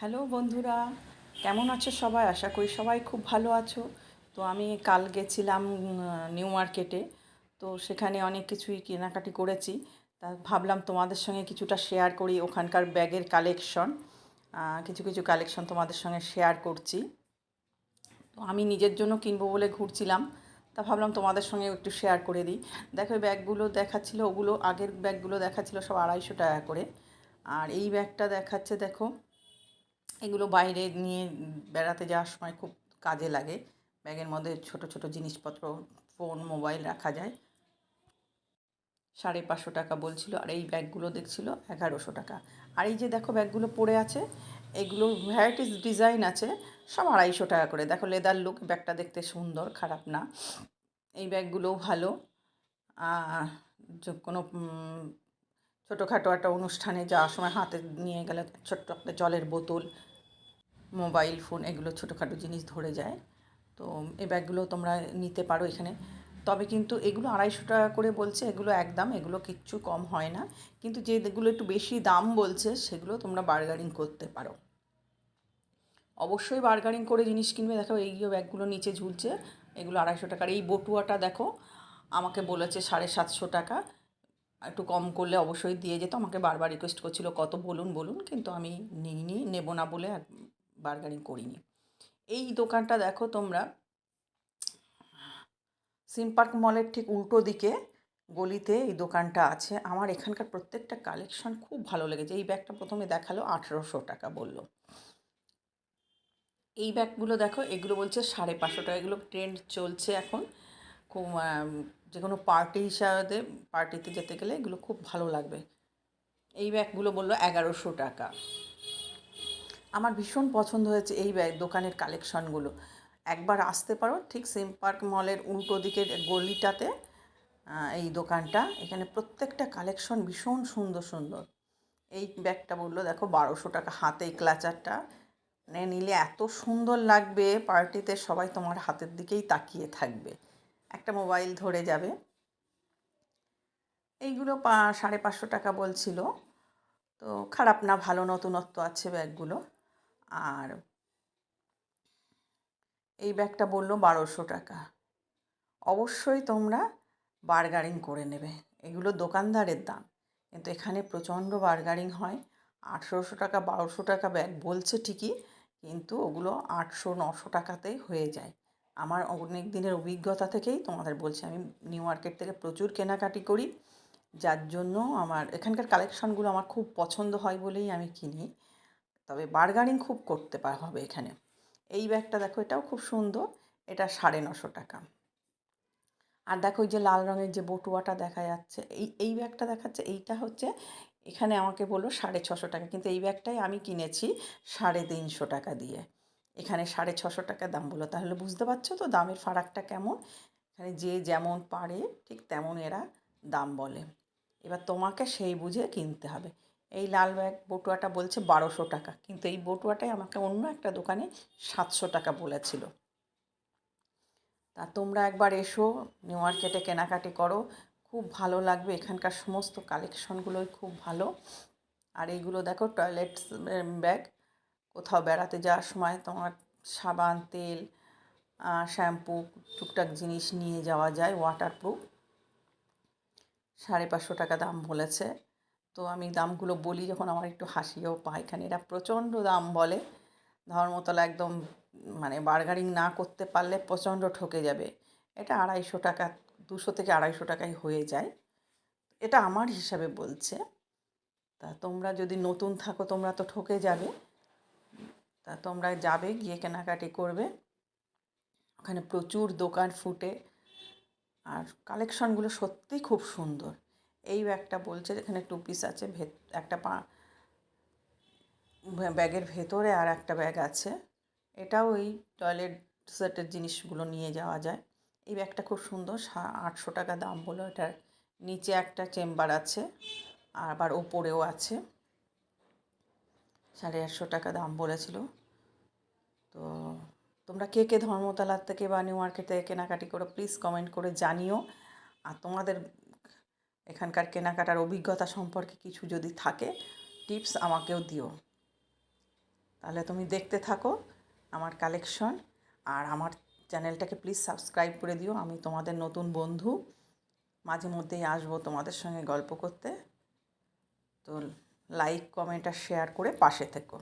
Hello বন্ধুরা, কেমন আছো সবাই? আশা করি সবাই খুব ভালো আছো। তো আমি কাল গেছিলাম নিউ মার্কেটে। তো সেখানে অনেক কিছুই কেনাকাটি করেছি। তা ভাবলাম তোমাদের সঙ্গে কিছুটা শেয়ার করি ওখানকার ব্যাগের কালেকশন কিছু কিছু কালেকশন তোমাদের সঙ্গে শেয়ার করছি। তো আমি নিজের জন্য কিনবো বলে ঘুরছিলাম। তা ভাবলাম তোমাদের সঙ্গে একটু শেয়ার করে দিই। দেখো ব্যাগগুলো দেখাচ্ছিল, ওগুলো আগের ব্যাগগুলো দেখাচ্ছিলো সব আড়াইশো টাকা করে। আর এই ব্যাগটা দেখাচ্ছে, দেখো এগুলো বাইরে নিয়ে বেড়াতে যাওয়ার সময় খুব কাজে লাগে। ব্যাগের মধ্যে ছোট ছোট জিনিসপত্র, ফোন, মোবাইল রাখা যায়। সাড়ে পাঁচশো টাকা বলছিল, আর এই ব্যাগগুলো দেখছিল এগারোশো টাকা। আর এই যে দেখো ব্যাগগুলো পড়ে আছে, এগুলো ভ্যারাইটিস ডিজাইন আছে, সব আড়াইশো টাকা করে। দেখো লেদার লুক ব্যাগটা দেখতে সুন্দর, খারাপ না। এই ব্যাগগুলোও ভালো। কোনো ছোটোখাটো একটা অনুষ্ঠানে যাওয়ার সময় হাতে নিয়ে গেলে ছোট্ট একটা জলের বোতল মোবাইল, ফোন এগুলো ছোটোখাটো জিনিস ধরে যায়। তো এই ব্যাগগুলো তোমরা নিতে পারো এখানে। তবে কিন্তু এগুলো আড়াইশো টাকা করে বলছে, এগুলো একদম এগুলো কিচ্ছু কম হয় না। কিন্তু যেগুলো একটু বেশি দাম বলছে, সেগুলো তোমরা বার্গারিং করতে পারো। অবশ্যই বার্গারিং করে জিনিস কিনবে। দেখো, এই ব্যাগগুলো নিচে ঝুলছে, এগুলো আড়াইশো টাকার। এই বটুয়াটা দেখো, আমাকে বলেছে সাড়ে সাতশো টাকা। একটু কম করলে অবশ্যই দিয়ে যেত। আমাকে বারবার রিকোয়েস্ট করছিল, কত বলুন বলুন। কিন্তু আমি নিইনি, নেব না বলে বার্গারিং করিনি। এই দোকানটা দেখো তোমরা। সিম পার্ক মলের ঠিক উল্টো দিকে গলিতে এই দোকানটা আছে। আমার এখানকার প্রত্যেকটা কালেকশন খুব ভালো লেগেছে। এই ব্যাগটা প্রথমে দেখাল, আঠেরোশো টাকা বলল। এই ব্যাগগুলো দেখো, এগুলো বলছে সাড়ে পাঁচশো টাকা। এগুলো ট্রেন্ড চলছে এখন। খুব যে কোনো পার্টি হিসাবে পার্টিতে যেতে গেলে এগুলো খুব ভালো লাগবে। এই ব্যাগগুলো বলল এগারোশো টাকা। আমার ভীষণ পছন্দ হয়েছে এই ব্যাগ দোকানের কালেকশনগুলো। একবার আসতে পারো, ঠিক সেম পার্ক মলের উল্টো দিকের গলিটাতে এই দোকানটা। এখানে প্রত্যেকটা কালেকশন ভীষণ সুন্দর সুন্দর। এই ব্যাগটা বলল, দেখো, বারোশো টাকা হাতে এই ক্লাচারটা। মানে নিলে এত সুন্দর লাগবে, পার্টিতে সবাই তোমার হাতের দিকেই তাকিয়ে থাকবে। একটা মোবাইল ধরে যাবে। এইগুলো পা, সাড়ে পাঁচশো টাকা বলছিল। তো খারাপ না, ভালো নতুনত্ব আছে ব্যাগগুলো। আর এই ব্যাগটা বলল বারোশো টাকা। অবশ্যই তোমরা বার্গারিং করে নেবে। এগুলো দোকানদারের দাম। কিন্তু এখানে প্রচণ্ড বার্গারিং হয়। আঠেরোশো টাকা, বারোশো টাকা ব্যাগ বলছে ঠিকই, কিন্তু ওগুলো আটশো, নশো টাকাতেই হয়ে যায়। আমার অনেক দিনের অভিজ্ঞতা থেকেই তোমাদের বলছি, আমি নিউ মার্কেট থেকে প্রচুর কেনাকাটি করি। যার জন্য আমার এখানকার কালেকশনগুলো আমার খুব পছন্দ হয় বলেই আমি কিনি। তবে বার্গারিং খুব করতে হবে এখানে। এই ব্যাগটা দেখো, এটাও খুব সুন্দর। এটা সাড়ে নশো টাকা। আর দেখো ওই যে লাল রঙের যে বটুয়াটা দেখা যাচ্ছে, এই এই ব্যাগটা দেখাচ্ছে, এইটা হচ্ছে এখানে আমাকে বলল সাড়ে ছশো টাকা। কিন্তু এই ব্যাগটাই আমি কিনেছি সাড়ে তিনশো টাকা দিয়ে। এখানে সাড়ে ছশো টাকা দাম বলল। তাহলে বুঝতে পারছ তো দামের ফারাকটা কেমন? এখানে যে যেমন পারে, ঠিক তেমন এরা দাম বলে। এবার তোমাকে সেই বুঝে কিনতে হবে। এই লাল ব্যাগ বটুয়াটা বলছে বারোশো টাকা। কিন্তু এই বটুয়াটাই আমাকে অন্য একটা দোকানে সাতশো টাকা বলেছিল। তা তোমরা একবার এসো, নিউ মার্কেটে কেনাকাটি করো। খুব ভালো লাগবে, এখানকার সমস্ত কালেকশনগুলোই খুব ভালো। আর এইগুলো দেখো টয়লেট ব্যাগ। কোথাও বেড়াতে যাওয়ার সময় তোমার সাবান, তেল শ্যাম্পু, টুকটাক জিনিস নিয়ে যাওয়া যায় ওয়াটারপ্রুফ সাড়ে পাঁচশো টাকা দাম বলেছে। তো আমি দামগুলো বলি যখন আমার একটু হাসিও পায়। এখানে এরা প্রচণ্ড দাম বলে। ধর্মতলা একদম মানে বার্গারিং না করতে পারলে প্রচণ্ড ঠকে যাবে। এটা আড়াইশো টাকা, দুশো থেকে আড়াইশো টাকায় হয়ে যায়। এটা আমার হিসাবে বলছে। তা তোমরা যদি নতুন থাকো তোমরা তো ঠকে যাবে। তা তোমরা যাবে, গিয়ে কেনাকাটি করবে। ওখানে প্রচুর দোকান ফুটে। আর কালেকশনগুলো সত্যিই খুব সুন্দর। এই ব্যাগটা বলছে এখানে টু পিস আছে, ভেত, একটা পা ব্যাগের ভেতরে আর একটা ব্যাগ আছে। এটাও ওই টয়লেট সেটের জিনিসগুলো নিয়ে যাওয়া যায়। এই ব্যাগটা খুব সুন্দর আটশো টাকা দাম বলো এটার নিচে একটা চেম্বার আছে, আবার ওপরেও আছে। সাড়ে আটশো টাকা দাম বলেছিল। তো তোমরা কে কে ধর্মতলার থেকে বা নিউ মার্কেট থেকে কেনাকাটি করো প্লিজ কমেন্ট করে জানিও। আর তোমাদের এখানকার কেনাকাটার অভিজ্ঞতা সম্পর্কে কিছু যদি থাকে টিপস আমাকেও দিও। তাহলে তুমি দেখতে থাকো আমার কালেকশন আর আমার চ্যানেলটাকে প্লিজ সাবস্ক্রাইব করে দিও। আমি তোমাদের নতুন বন্ধু। মাঝে মধ্যেই আসব তোমাদের সঙ্গে গল্প করতে। তো লাইক কমেন্ট আর শেয়ার করে পাশে থেকো।